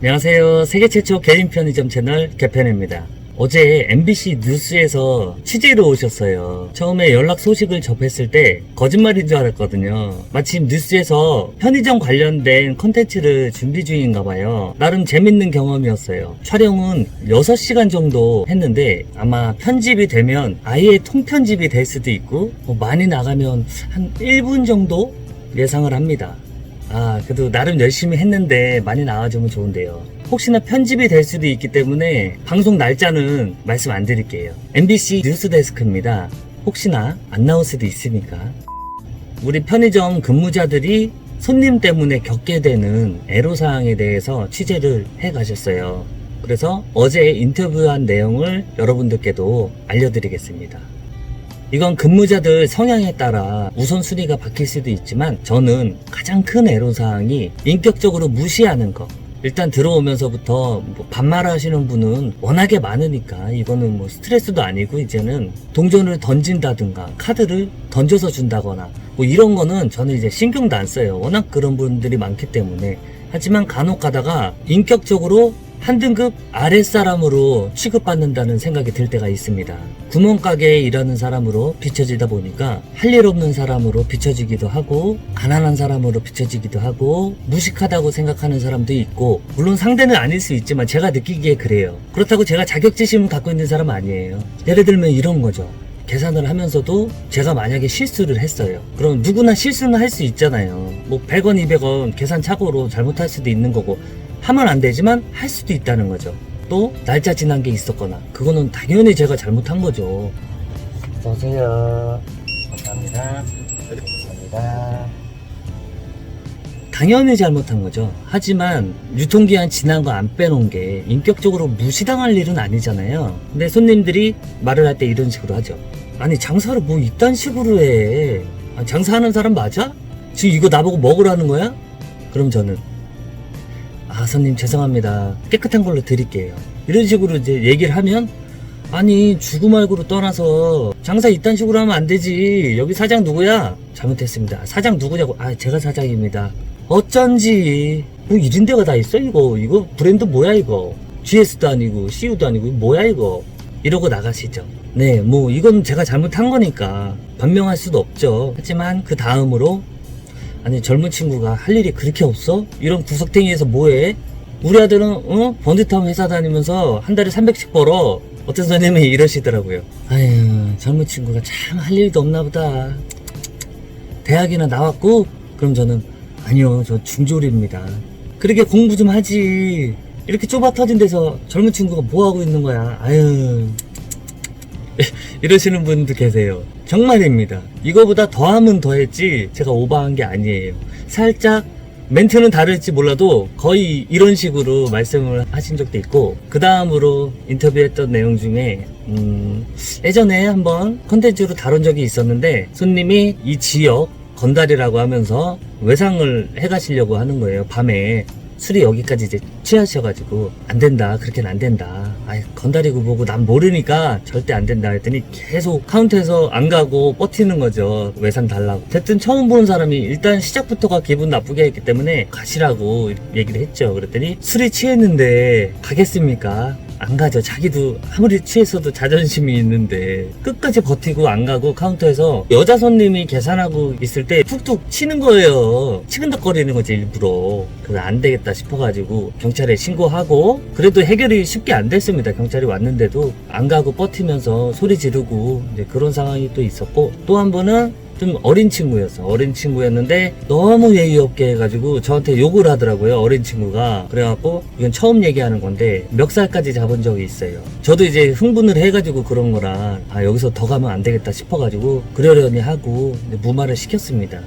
안녕하세요. 세계 최초 개인 편의점 채널 개편입니다. 어제 MBC 뉴스에서 취재로 오셨어요. 처음에 연락 소식을 접했을 때 거짓말인 줄 알았거든요. 마침 뉴스에서 편의점 관련된 컨텐츠를 준비 중인가 봐요. 나름 재밌는 경험이었어요. 촬영은 6시간 정도 했는데 아마 편집이 되면 아예 통편집이 될 수도 있고 뭐 많이 나가면 한 1분 정도 예상을 합니다. 아, 그래도 나름 열심히 했는데 많이 나와주면 좋은데요. 혹시나 편집이 될 수도 있기 때문에 방송 날짜는 말씀 안 드릴게요. MBC 뉴스데스크입니다. 혹시나 안 나올 수도 있으니까. 우리 편의점 근무자들이 손님 때문에 겪게 되는 애로사항에 대해서 취재를 해 가셨어요. 그래서 어제 인터뷰한 내용을 여러분들께도 알려드리겠습니다. 이건 근무자들 성향에 따라 우선순위가 바뀔 수도 있지만 저는 가장 큰 애로사항이 인격적으로 무시하는 거. 일단 들어오면서부터 뭐 반말하시는 분은 워낙에 많으니까 이거는 뭐 스트레스도 아니고 이제는 동전을 던진다든가 카드를 던져서 준다거나 뭐 이런 거는 저는 이제 신경도 안 써요. 워낙 그런 분들이 많기 때문에. 하지만 간혹 가다가 인격적으로 한 등급 아랫사람으로 취급받는다는 생각이 들 때가 있습니다. 구멍가게에 일하는 사람으로 비춰지다 보니까 할 일 없는 사람으로 비춰지기도 하고 가난한 사람으로 비춰지기도 하고 무식하다고 생각하는 사람도 있고 물론 상대는 아닐 수 있지만 제가 느끼기에 그래요. 그렇다고 제가 자격지심 갖고 있는 사람 아니에요. 예를 들면 이런 거죠. 계산을 하면서도 제가 만약에 실수를 했어요. 그럼 누구나 실수는 할 수 있잖아요. 뭐 100원, 200원 계산 착오로 잘못할 수도 있는 거고 하면 안 되지만 할 수도 있다는 거죠. 또 날짜 지난 게 있었거나 그거는 당연히 제가 잘못한 거죠. 어서오세요. 감사합니다. 감사합니다. 당연히 잘못한 거죠. 하지만 유통기한 지난 거 안 빼놓은 게 인격적으로 무시당할 일은 아니잖아요. 근데 손님들이 말을 할 때 이런 식으로 하죠. 아니 장사를 뭐 이딴 식으로 해. 아, 장사하는 사람 맞아? 지금 이거 나보고 먹으라는 거야? 그럼 저는 아 손님 죄송합니다. 깨끗한 걸로 드릴게요. 이런 식으로 이제 얘기를 하면 아니 주고 말고로 떠나서 장사 이딴 식으로 하면 안 되지. 여기 사장 누구야? 잘못했습니다. 사장 누구냐고? 아 제가 사장입니다. 어쩐지 뭐 이런 데가 다 있어 이거 이거 브랜드 뭐야 이거 GS도 아니고 CU도 아니고 이거 뭐야 이거 이러고 나가시죠. 네, 뭐 이건 제가 잘못한 거니까 변명할 수도 없죠. 하지만 그 다음으로 아니 젊은 친구가 할 일이 그렇게 없어? 이런 구석탱이에서 뭐해? 우리 아들은 어? 번듯한 회사 다니면서 한 달에 300씩 벌어 어떤 선생님이 이러시더라고요 아휴 젊은 친구가 참 할 일도 없나 보다 대학이나 나왔고? 그럼 저는 아니요 저 중졸입니다 그렇게 공부 좀 하지 이렇게 좁아 터진 데서 젊은 친구가 뭐 하고 있는 거야 아유 이러시는 분도 계세요. 정말입니다. 이거보다 더하면 더했지 제가 오버한 게 아니에요. 살짝 멘트는 다를지 몰라도 거의 이런 식으로 말씀을 하신 적도 있고 그 다음으로 인터뷰했던 내용 중에 음, 예전에 한번 컨텐츠로 다룬 적이 있었는데 손님이 이 지역 건달이라고 하면서 외상을 해 가시려고 하는 거예요 밤에 술이 여기까지 이제 취하셔가지고 안 된다 그렇게는 안 된다. 아이 건달이고 뭐고 난 모르니까 절대 안 된다 했더니 계속 카운터에서 안 가고 버티는 거죠. 외상 달라고. 어쨌든 처음 보는 사람이 일단 시작부터가 기분 나쁘게 했기 때문에 가시라고 얘기를 했죠. 그랬더니 술이 취했는데 가겠습니까 안 가죠. 자기도 아무리 취했어도 자존심이 있는데 끝까지 버티고 안 가고 카운터에서 여자 손님이 계산하고 있을 때 툭툭 치는 거예요. 치근덕거리는 거지 일부러. 그래서 안 되겠다 싶어가지고 경찰에 신고하고 그래도 해결이 쉽게 안 됐습니다. 경찰이 왔는데도 안 가고 버티면서 소리 지르고 이제 그런 상황이 또 있었고 또 한 번은 좀 어린 친구였어. 어린 친구였는데 너무 예의 없게 해가지고 저한테 욕을 하더라고요. 어린 친구가. 그래갖고 이건 처음 얘기하는 건데 멱살까지 잡은 적이 있어요. 저도 이제 흥분을 해가지고 그런 거라 아 여기서 더 가면 안 되겠다 싶어가지고 그러려니 하고 무마를 시켰습니다.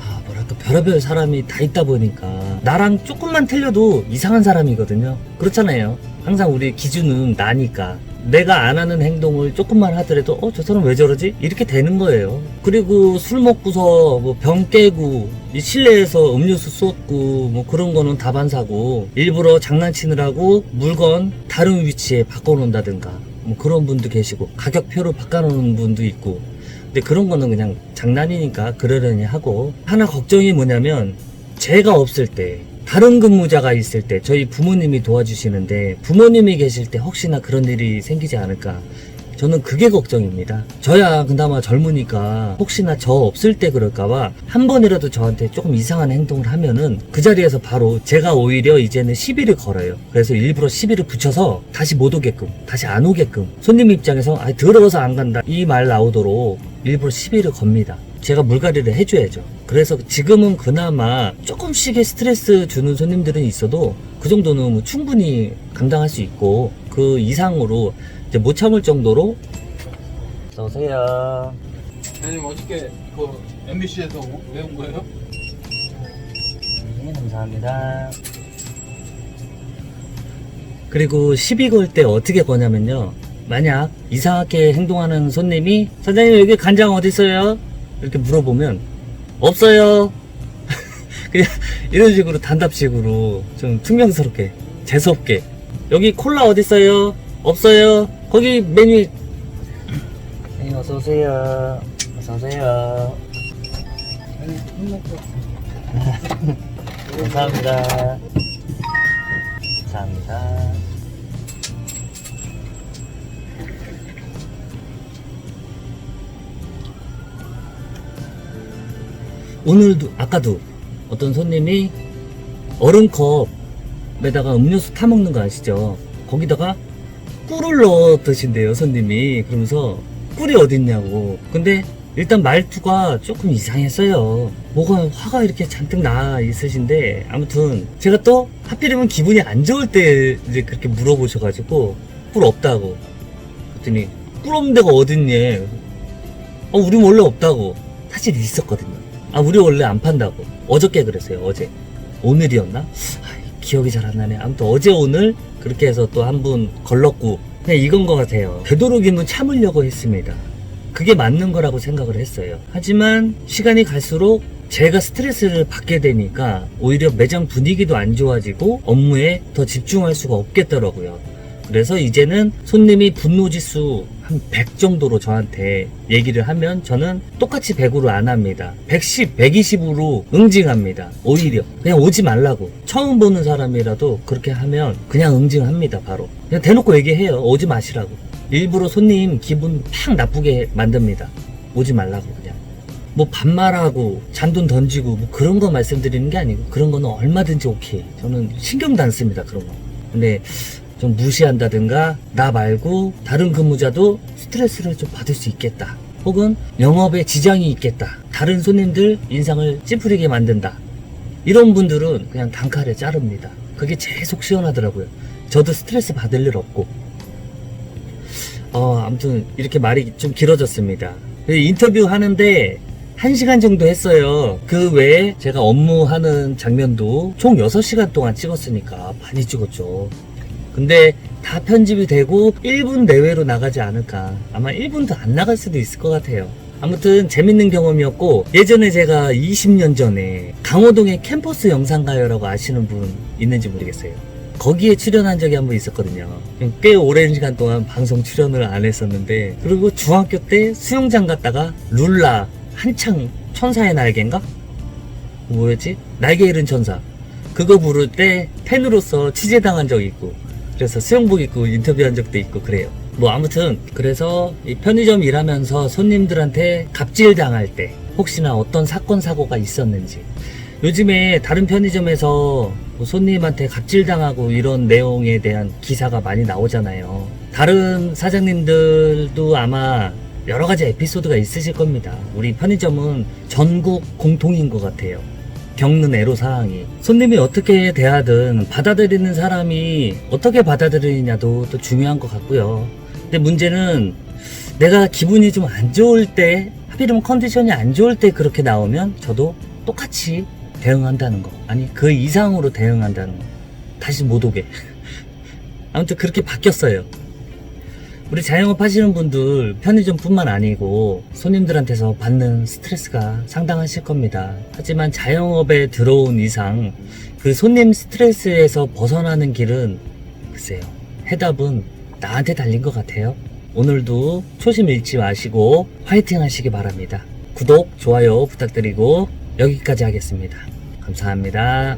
아 별의별 사람이 다 있다 보니까 나랑 조금만 틀려도 이상한 사람이거든요. 그렇잖아요. 항상 우리 기준은 나니까 내가 안 하는 행동을 조금만 하더라도 어 저 사람 왜 저러지? 이렇게 되는 거예요. 그리고 술 먹고서 뭐 병 깨고 이 실내에서 음료수 쏟고 뭐 그런 거는 다반사고 일부러 장난치느라고 물건 다른 위치에 바꿔놓는다든가 뭐 그런 분도 계시고 가격표로 바꿔놓는 분도 있고. 근데 그런 거는 그냥 장난이니까 그러려니 하고. 하나 걱정이 뭐냐면 제가 없을 때 다른 근무자가 있을 때 저희 부모님이 도와주시는데 부모님이 계실 때 혹시나 그런 일이 생기지 않을까 저는 그게 걱정입니다. 저야 그나마 젊으니까 혹시나 저 없을 때 그럴까봐 한 번이라도 저한테 조금 이상한 행동을 하면은 그 자리에서 바로 제가 오히려 이제는 시비를 걸어요. 그래서 일부러 시비를 붙여서 다시 못 오게끔, 다시 안 오게끔 손님 입장에서 아 더러워서 안 간다 이 말 나오도록 일부러 시비를 겁니다. 제가 물갈이를 해줘야죠. 그래서 지금은 그나마 조금씩의 스트레스 주는 손님들은 있어도 그 정도는 뭐 충분히 감당할 수 있고 그 이상으로 이제 못 참을 정도로 어서오세요. 선생님 어저께 그 MBC에서 왜 온 거예요? 네, 감사합니다. 그리고 시비 걸 때 어떻게 거냐면요. 만약 이상하게 행동하는 손님이 사장님 여기 간장 어디 있어요? 이렇게 물어보면 없어요. 그냥 이런 식으로 단답식으로 좀 퉁명스럽게 재수없게 여기 콜라 어디 있어요? 없어요. 거기 메뉴 네, 어서 오세요. 어서 오세요. 감사합니다. 감사합니다. 오늘도 아까도 어떤 손님이 얼음컵에다가 음료수 타 먹는 거 아시죠? 거기다가 꿀을 넣어 드신대요 손님이. 그러면서 꿀이 어딨냐고. 근데 일단 말투가 조금 이상했어요. 뭐가 화가 이렇게 잔뜩 나 있으신데 아무튼 제가 또 하필이면 기분이 안 좋을 때 이제 그렇게 물어보셔가지고 꿀 없다고 그랬더니 꿀 없는 데가 어딨니? 어 우리 원래 없다고. 사실 있었거든요 아 우리 원래 안 판다고. 어저께 그랬어요 어제. 오늘이었나? 아, 기억이 잘 안 나네. 아무튼 어제 오늘 그렇게 해서 또 한 분 걸렀고 그냥 이건 것 같아요. 되도록이면 참으려고 했습니다. 그게 맞는 거라고 생각을 했어요. 하지만 시간이 갈수록 제가 스트레스를 받게 되니까 오히려 매장 분위기도 안 좋아지고 업무에 더 집중할 수가 없겠더라고요. 그래서 이제는 손님이 분노지수 한 100 정도로 저한테 얘기를 하면 저는 똑같이 100으로 안 합니다. 110, 120으로 응징합니다. 오히려. 그냥 오지 말라고. 처음 보는 사람이라도 그렇게 하면 그냥 응징합니다, 바로. 그냥 대놓고 얘기해요. 오지 마시라고. 일부러 손님 기분 팍 나쁘게 만듭니다. 오지 말라고, 그냥. 뭐 반말하고 잔돈 던지고 뭐 그런 거 말씀드리는 게 아니고 그런 거는 얼마든지 오케이. 저는 신경도 안 씁니다, 그런 거. 근데 좀 무시한다든가 나 말고 다른 근무자도 스트레스를 좀 받을 수 있겠다. 혹은 영업에 지장이 있겠다. 다른 손님들 인상을 찌푸리게 만든다. 이런 분들은 그냥 단칼에 자릅니다. 그게 제일 속 시원하더라고요. 저도 스트레스 받을 일 없고. 어, 아무튼 이렇게 말이 좀 길어졌습니다. 인터뷰 하는데 1시간 정도 했어요. 그 외에 제가 업무하는 장면도 총 6시간 동안 찍었으니까 많이 찍었죠. 근데 다 편집이 되고 1분 내외로 나가지 않을까. 아마 1분도 안 나갈 수도 있을 것 같아요. 아무튼 재밌는 경험이었고 예전에 제가 20년 전에 강호동의 캠퍼스 영상가요라고 아시는 분 있는지 모르겠어요. 거기에 출연한 적이 한 번 있었거든요. 꽤 오랜 시간 동안 방송 출연을 안 했었는데 그리고 중학교 때 수영장 갔다가 룰라 한창 천사의 날개인가? 뭐였지? 날개 잃은 천사. 그거 부를 때 팬으로서 취재당한 적이 있고 그래서 수영복 입고 인터뷰한 적도 있고 그래요. 뭐 아무튼 그래서 이 편의점 일하면서 손님들한테 갑질 당할 때 혹시나 어떤 사건 사고가 있었는지 요즘에 다른 편의점에서 뭐 손님한테 갑질 당하고 이런 내용에 대한 기사가 많이 나오잖아요. 다른 사장님들도 아마 여러 가지 에피소드가 있으실 겁니다. 우리 편의점은 전국 공통인 것 같아요. 겪는 애로사항이. 손님이 어떻게 대하든 받아들이는 사람이 어떻게 받아들이냐도 또 중요한 것 같고요. 근데 문제는 내가 기분이 좀 안 좋을 때 하필이면 컨디션이 안 좋을 때 그렇게 나오면 저도 똑같이 대응한다는 거. 아니 그 이상으로 대응한다는 거. 다시 못 오게. 아무튼 그렇게 바뀌었어요 우리 자영업 하시는 분들 편의점뿐만 아니고 손님들한테서 받는 스트레스가 상당하실 겁니다. 하지만 자영업에 들어온 이상 그 손님 스트레스에서 벗어나는 길은 글쎄요. 해답은 나한테 달린 것 같아요. 오늘도 초심 잃지 마시고 화이팅 하시기 바랍니다. 구독, 좋아요 부탁드리고 여기까지 하겠습니다. 감사합니다.